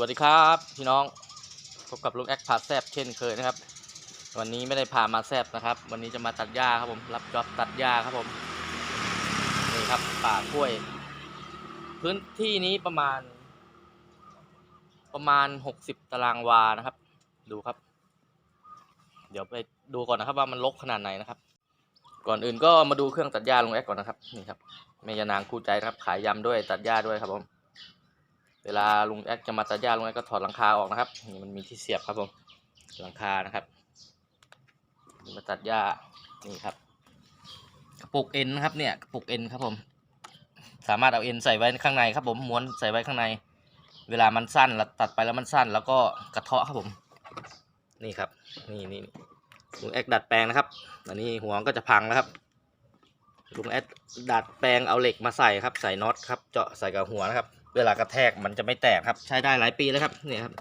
วัสดีครับพี่น้องพบกับลุงแอคพาแซบเช่นเคยนะครับ วันนี้ไม่ได้พามาแซบนะครับ วันนี้จะมาตัดหญ้าครับผมรับจ็อบตัดหญ้าครับผมนี่ครับป่ากล้วย พื้นที่นี้ประมาณ ประมาณหกสิบตารางวานะครับ ดูครับ เดี๋ยวไปดูก่อนนะครับว่ามันรกขนาดไหนนะครับ ก่อนอื่นก็มาดูเครื่องตัดหญ้าลุงแอคก่อนนะครับนี่ครับแม่ยานางคู่ใจครับขายยำด้วยตัดหญ้าด้วยครับผม เวลาลุงแอคจะมาตัดหญ้าลุงแอคก็ถอดหลังคาออกนะครับนี่มันมีที่เสียบครับผมหลังคานะครับมาตัดหญ้านี่ครับ กระปุกเอ็นนะครับเนี่ยกระปุกเอ็นครับผม สามารถเอาเอ็นใส่ไว้ข้างในครับผมม้วนใส่ไว้ข้างใน เวลามันสั้นเราตัดไปแล้วมันสั้น แล้วก็กระเทาะครับผม นี่ครับ นี่นี่ลุงแอคดัดแปลงนะครับอันนี้หัวก็จะพังแล้วครับลุงแอคดัดแปลงเอาเหล็กมาใส่ครับ ใส่น็อตครับ เจาะใส่กับหัวนะครับ เวลากระแทกมันจะไม่แตกครับ ใช้ได้หลายปีแล้วครับเนี่ยครับ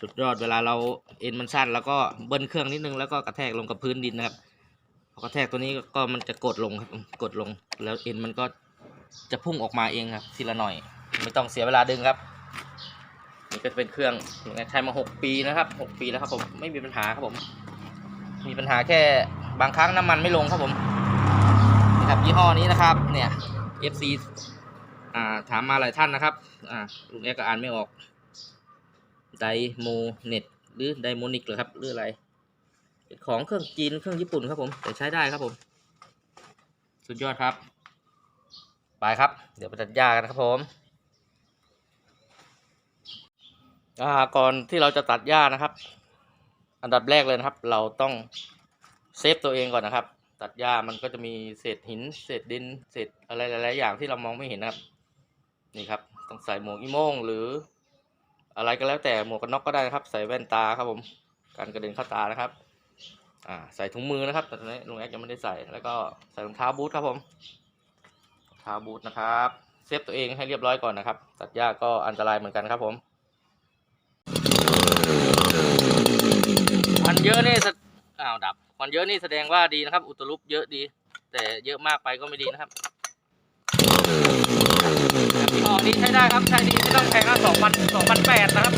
สุดยอดเวลาเราเอ็นมันสั้นแล้วก็เบิ้ลเครื่องนิดนึงแล้วก็กระแทกลงกับพื้นดินนะครับพอกระแทกตัวนี้ก็มันจะกดลงครับกดลง แล้วเอ็นมันก็จะพุ่งออกมาเองครับทีละหน่อย ไม่ต้องเสียเวลาดึงครับนี่ก็จะเป็นเครื่องใช้มาหกปีนะครับหกปีแล้วครับผมไม่มีปัญหาครับผม มีปัญหาแค่บางครั้งน้ำมันไม่ลงครับผมนี่ครับยี่ห้อนี้นะครับเนี่ย FC ถามมาหลายท่านนะครับลุงเอ็กก็อ่านไม่ออกไดโมเน็ตหรือไดโมนิกเหรอครับหรืออะไรของเครื่องจีนเครื่องญี่ปุ่นครับผมแต่ใช้ได้ครับผม สุดยอดครับ ไปครับ เดี๋ยวไปตัดหญ้ากันครับผมก่อนที่เราจะตัดหญ้านะครับ อันดับแรกเลยนะครับ เราต้องเซฟตัวเองก่อนนะครับ ตัดหญ้ามันก็จะมีเศษหิน เศษดิน เศษอะไรหลายๆอย่างที่เรามองไม่เห็นนะครับ นี่ครับต้องใส่หมวกอีโม่งหรืออะไรก็แล้วแต่หมวกกันน็อกก็ได้นะครับ ใส่แว่นตาครับผมการกระเด็นเข้าตานะครับอ่าใส่ถุงมือนะครับแต่ตอนนี้ลุงแอ๊กยังไม่ได้ใส่แล้วก็ใส่รองเท้าบูทครับผมรองเท้าบูทนะครับเซฟตัวเองให้เรียบร้อยก่อนนะครับ ตัดหญ้าก็อันตรายเหมือนกันครับผมควันเยอะนี่อ้าวดับควันเยอะนี่แสดงว่าดีนะครับ อุตลุปเยอะดี แต่เยอะมากไปก็ไม่ดีนะครับ อ๋อ นี้ใช้ได้ครับใช้ดีไม่ต้องแพงนะสองพันสองพันแปดนะครับ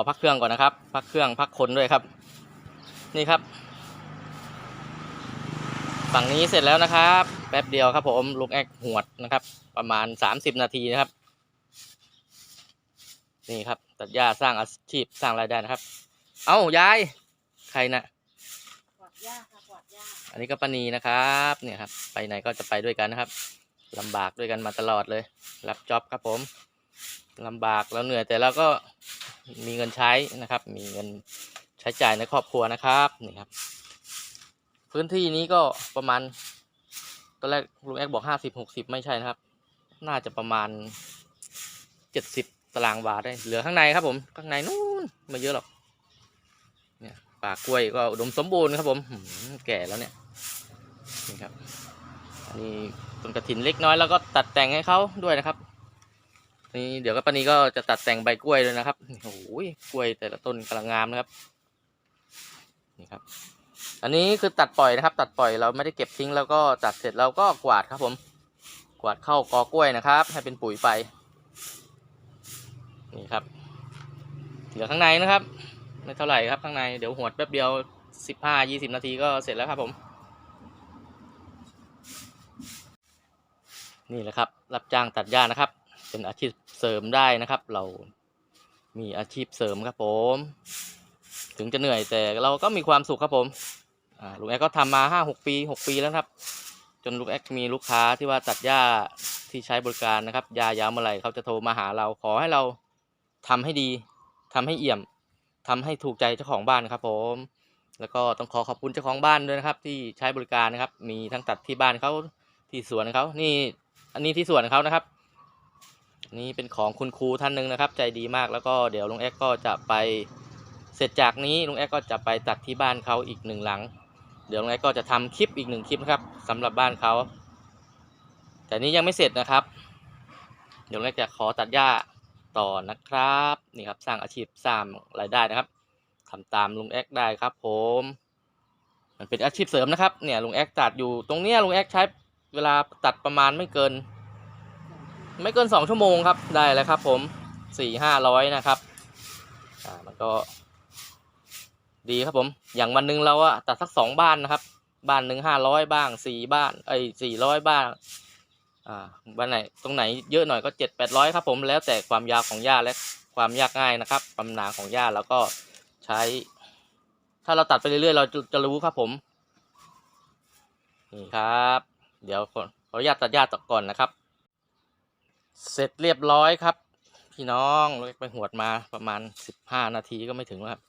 อพักเครื่องก่อนนะครับ พักเครื่องพักคนด้วยครับ นี่ครับ ฝั่งนี้เสร็จแล้วนะครับ แป๊บเดียวครับ ผมลูกแอกหวดนะครับ ประมาณ 30 นาทีนะครับ นี่ครับ ตัดหญ้าสร้างอาชีพสร้างรายได้นะครับ เอ้ายาย ใครนะกวาดหญ้าค่ะกวาดหญ้าอันนี้ก็ปานีนะครับเนี่ยครับ ไปไหนก็จะไปด้วยกันนะครับลำบากด้วยกันมาตลอดเลย รับจ็อบครับผม ลำบากแล้วเหนื่อยแต่เราก็มีเงินใช้นะครับ มีเงินใช้จ่ายในครอบครัวนะครับนี่ครับ พื้นที่นี้ก็ประมาณตอนแรกลุงแอกบอกห้าสิบหกสิบไม่ใช่นะครับ น่าจะประมาณเจ็ดสิบตารางวาได้ เหลือข้างในครับผม ข้างในนู้นไม่เยอะหรอก เนี่ยป่ากล้วยก็อุดมสมบูรณ์ครับผมหืมแก่แล้วเนี่ยนี่ครับ อันนี้ต้นกระถินเล็กน้อยแล้วก็ตัดแต่งให้เขาด้วยนะครับ นี่เดี๋ยวก็ปานี้ก็จะตัดแต่งใบกล้วยด้วยนะครับโอ้โหกล้วยแต่ละต้นกำลังงามนะครับนี่ครับ อันนี้คือตัดปล่อยนะครับ ตัดปล่อยเราไม่ได้เก็บทิ้งแล้วก็ตัดเสร็จเราก็กวาดครับผม กวาดเข้ากอกล้วยนะครับ ให้เป็นปุ๋ยไปนี่ครับเหลือข้างในนะครับ ไม่เท่าไหร่ครับข้างในเดี๋ยวหวดแป๊บเดียวสิบห้ายี่สิบนาทีก็เสร็จแล้วครับผม นี่แหละครับ รับจ้างตัดหญ้านะครับ เป็นอาชีพเสริมได้นะครับ เรามีอาชีพเสริมครับผม ถึงจะเหนื่อยแต่เราก็มีความสุขครับผมลุงแอ๊กก็ทำมาห้าหกปีหกปีแล้วครับ จนลุงแอ๊กมีลูกค้าที่ว่าตัดหญ้าที่ใช้บริการนะครับ ยายาวเมื่อไหร่เขาจะโทรมาหาเราขอให้เราทำให้ดีทำให้เอี่ยมทำให้ถูกใจเจ้าของบ้านครับ ผม แล้วก็ต้องขอขอบคุณเจ้าของบ้านด้วยนะครับ ที่ใช้บริการนะครับ มีทั้งตัดที่บ้านเขาที่สวนเขานี่ อันนี้ที่สวนเขานะครับ นี่เป็นของคุณครูท่านหนึ่งนะครับ ใจดีมากแล้วก็เดี๋ยวลุงแอ๊กก็จะไปเสร็จจากนี้ลุงแอ๊กก็จะไปตัดที่บ้านเขาอีกหนึ่งหลัง เดี๋ยวลุงแอ๊กก็จะทำคลิปอีกหนึ่งคลิปนะครับสำหรับบ้านเขาแต่นี้ยังไม่เสร็จนะครับ เดี๋ยวลุงแอ๊กจะขอตัดหญ้าต่อนะครับนี่ครับสร้างอาชีพสร้างรายได้นะครับทำตามลุงแอ๊กได้ครับ ผม มันเป็นอาชีพเสริมนะครับเนี่ยลุงแอ๊กตัดอยู่ตรงเนี้ยลุงแอ๊กใช้เวลาตัดประมาณไม่เกิน ไม่เกินสองชั่วโมงครับได้แล้วครับ ผมสี่ห้าร้อยนะครับอ่ามันก็ ดีครับผม อย่างวันหนึ่งเราอะตัดสักสองบ้านนะครับ บ้านหนึ่งห้าร้อยบ้างสี่บ้านไอ้สี่ร้อยบ้างอ่าวันไหนตรงไหนเยอะหน่อยก็เจ็ดแปดร้อยครับผมแล้วแต่ความยาวของหญ้าและความยากง่ายนะครับความหนาของหญ้าแล้วก็ใช้ ถ้าเราตัดไปเรื่อยๆเราจะจะรู้ครับผมนี่ครับ เดี๋ยวขอขออนุญาตตัดหญ้าต่อก่อนนะครับ เสร็จเรียบร้อยครับ พี่น้องเราไปหวดมาประมาณสิบห้านาทีก็ไม่ถึงแล้วครับ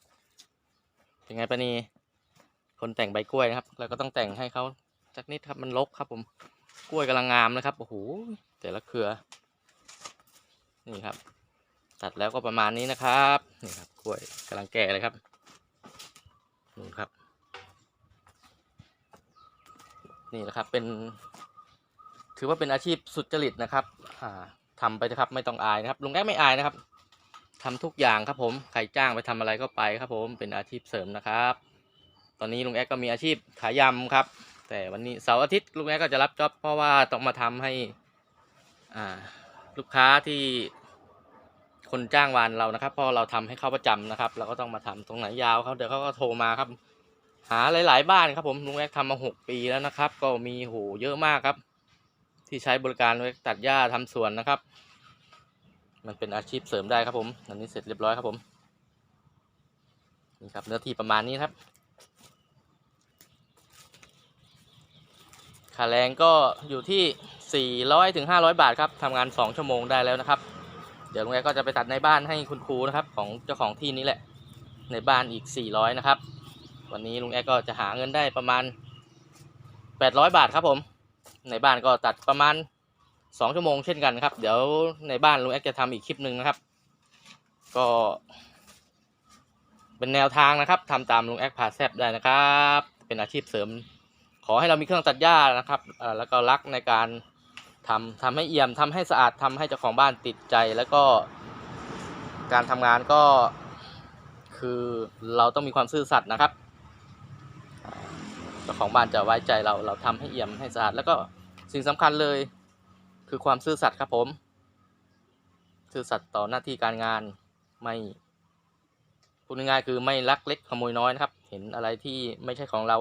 เป็นไงปะนีคนแต่งใบกล้วยนะครับแล้วก็ต้องแต่งให้เขาสักนิดครับมันรกครับ ผมกล้วยกำลังงามนะครับโอ้โหแต่ละเครือ นี่ครับ ตัดแล้วก็ประมาณนี้นะครับนี่ครับกล้วยกำลังแก่เลยครับนี่ครับ นี่นะครับเป็น ถือว่าเป็นอาชีพสุจริตนะครับอ่า ทำไปนะครับ ไม่ต้องอายนะครับ ลุงแอ๊กไม่อายนะครับทำทุกอย่างครับผม ใครจ้างไปทำอะไรก็ไปครับผม เป็นอาชีพเสริมนะครับ ตอนนี้ลุงแอ๊กก็มีอาชีพขายยำครับ แต่วันนี้เสาร์อาทิตย์ลุงแอ๊กก็จะรับจ็อบเพราะว่าต้องมาทำให้อ่าลูกค้าที่คนจ้างวานเรานะครับเพราะเราทำให้เขาประจำนะครับ เราก็ต้องมาทำตรงไหนยาวเขาเดี๋ยวเขาก็โทรมาครับ หาหลาย ๆ บ้านครับผมลุงแอ๊กทำมาหกปีแล้วนะครับ ก็มีโหเยอะมากครับ ที่ใช้บริการไว้ตัดหญ้าทำสวนนะครับ มันเป็นอาชีพเสริมได้ครับผมอันนี้เสร็จเรียบร้อยครับผมนี่ครับเนื้อที่ประมาณนี้ครับค่าแรงก็อยู่ที่ 400ถึง500 บาทครับทำงาน 2 ชั่วโมงได้แล้วนะครับ เดี๋ยวลุงแอกก็จะไปตัดในบ้านให้คุณครูนะครับ ของเจ้าของที่นี้แหละ ในบ้านอีก 400 นะครับ วันนี้ลุงแอกก็จะหาเงินได้ประมาณ 800 บาทครับผม ในบ้านก็ตัดประมาณ2ชั่วโมงเช่นกันครับ เดี๋ยวในบ้านลุงแอ๊กจะทำอีกคลิปหนึ่งนะครับ ก็ เป็นแนวทางนะครับทำตามลุงแอ๊กพาแซบได้นะครับ เป็นอาชีพเสริม ขอให้เรามีเครื่องตัดหญ้านะครับแล้วก็รักในการทำทำให้เอี่ยมทำให้สะอาดทำให้เจ้าของบ้านติดใจแล้วก็ การทำงานก็คือเราต้องมีความซื่อสัตย์นะครับ เจ้าของบ้านจะไว้ใจเราเราทำให้เอี่ยมให้สะอาดแล้วก็สิ่งสำคัญเลยคือความซื่อสัตย์ครับผม ซื่อสัตย์ต่อหน้าที่การงานไม่พูดง่ายๆคือไม่ลักเล็กขโมยน้อยนะครับ เห็นอะไรที่ไม่ใช่ของเรา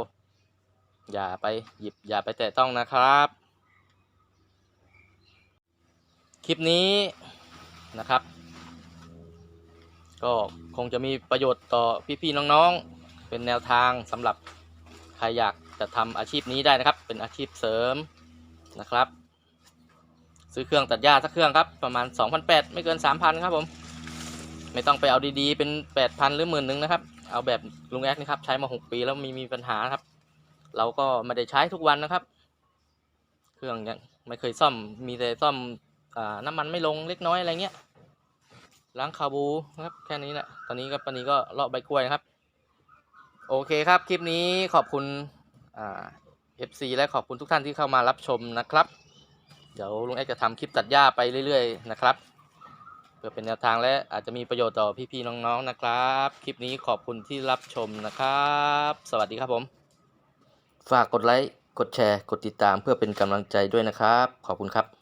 อย่าไปหยิบอย่าไปแตะต้องนะครับ คลิปนี้นะครับ ก็คงจะมีประโยชน์ต่อพี่ๆน้องๆ เป็นแนวทางสำหรับ ใครอยากจะทำอาชีพนี้ได้นะครับ เป็นอาชีพเสริมนะครับ ซื้อเครื่องตัดหญ้าสักเครื่องครับ ประมาณ 2,800 ไม่เกิน 3,000 ครับผม ไม่ต้องไปเอาดีๆ เป็น 8,000 หรือหมื่นหนึ่งนะครับ เอาแบบลุงแอ๊กนี่ครับใช้มา 6 ปีแล้วมีมีปัญหาครับ เราก็ไม่ได้ใช้ทุกวันนะครับ เครื่องยังไม่เคยซ่อมมีแต่ซ่อมอน้ำมันไม่ลงเล็กน้อยอะไรเงี้ยล้างคาบูนะครับแค่นี้แหละตอนนี้ก็ปานนี้ก็เลาะใบกล้วยนะครับ โอเคครับ คลิปนี้ขอบคุณเอ่า FC และขอบคุณทุกท่านที่เข้ามารับชมนะครับ เดี๋ยวลุงเอ็กจะทำคลิปตัดหญ้าไปเรื่อยๆนะครับเพื่อเป็นแนวทางและอาจจะมีประโยชน์ต่อพี่ๆน้องๆนะครับ คลิปนี้ขอบคุณที่รับชมนะครับ สวัสดีครับผม ฝากกดไลค์ กดแชร์ กดติดตามเพื่อเป็นกำลังใจด้วยนะครับ ขอบคุณครับ